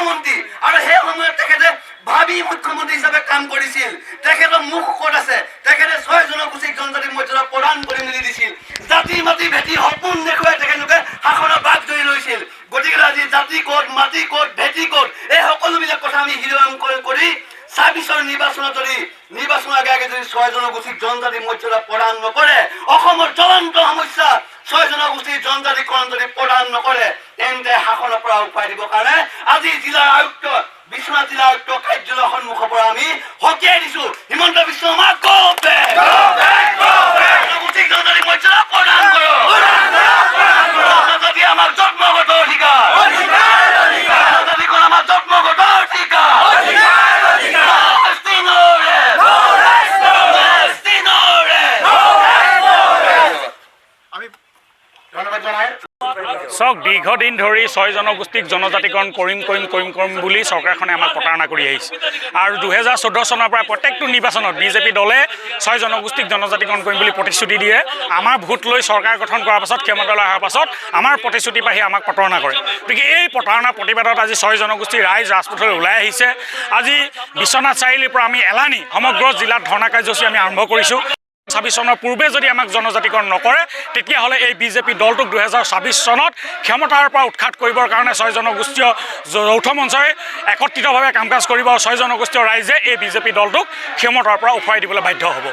মুখ্যমন্ত্ৰী আৰু সেই সময়ত তেখেতে ভাবি মুখ্যমন্ত্ৰী হিচাপে কাম কৰিছিল। তেখেতৰ মুখ ক'ত আছে? তেখেতে ছয় জনগোষ্ঠীক জনজাতি মৰ্যাদা প্ৰদান কৰি মেলি দিছিল। জাতি মাতি ভেটি, সপোন দেখুৱাই তেখেতলোকে শাসনৰ বাক ধৰি লৈছিল। গতিকে আজি জাতি ক'ত, মাটি ক'ত, ভেটি ক'ত, এই সকলোবিলাক কথা আমি হৃদয়ং কৰি ছাব্বিছৰ নিৰ্বাচনত যদি, নিৰ্বাচনৰ আগে আগে যদি ছয় জনগোষ্ঠীক জনজাতি মৰ্যাদা প্ৰদান নকৰে, অসমৰ জ্বলন্ত সমস্যা ছয় জনগোষ্ঠীৰ জনজাতিকৰণ যদি প্ৰদান নকৰে তেন্তে শাসনৰ পৰা উপায় দিবৰ কাৰণে আজি জিলাৰ আয়ুক্ত, বিশ্বনাথ জিলা আয়ুক্ত কাৰ্যালয়ৰ সন্মুখৰ পৰা আমি সকীয়াই দিছো। হিমন্ত বিশ্ব শৰ্মা গৌবে জনগোষ্ঠীক জনজাতি মৰ্যাদা প্ৰদান কৰক। জনজাতি আমাৰ চাওক দীৰ্ঘদিন ধৰি ছয় জনগোষ্ঠীক জনজাতিকৰণ কৰিম কৰিম কৰিম কৰিম বুলি চৰকাৰখনে আমাক প্ৰতাৰণা কৰি আহিছে। আৰু দুহেজাৰ চৈধ্য চনৰ পৰা প্ৰত্যেকটো নিৰ্বাচনত বিজেপি দলে ছয় জনগোষ্ঠীক জনজাতিকৰণ কৰিম বুলি প্ৰতিশ্ৰুতি দিয়ে। আমাৰ ভোট লৈ চৰকাৰ গঠন কৰাৰ পাছত, ক্ষমতালৈ অহাৰ পাছত, আমাৰ প্ৰতিশ্ৰুতি পাহি আমাক প্ৰতাৰণা কৰে। গতিকে এই প্ৰতাৰণা প্ৰতিবাদত আজি ছয় জনগোষ্ঠীৰ ৰাইজ ৰাজপথলৈ ওলাই আহিছে। আজি বিশ্বনাথ চাৰিআলিৰ পৰা আমি এলানি, সমগ্ৰ জিলাত ধৰ্ণা কাৰ্যসূচী আমি আৰম্ভ কৰিছোঁ। ছাব্বিছ চনৰ পূৰ্বে যদি আমাক জনজাতিকৰণ নকৰে, তেতিয়াহ'লে এই বিজেপি দলটোক দুহেজাৰ ছাব্বিছ চনত ক্ষমতাৰ পৰা উৎখাত কৰিবৰ কাৰণে ছয় জনগোষ্ঠীয় যৌথ মঞ্চই একত্ৰিতভাৱে কাম কাজ কৰিব আৰু ছয় জনগোষ্ঠীয় ৰাইজে এই বিজেপি দলটোক ক্ষমতাৰ পৰা উফৰাই দিবলৈ বাধ্য হ'ব।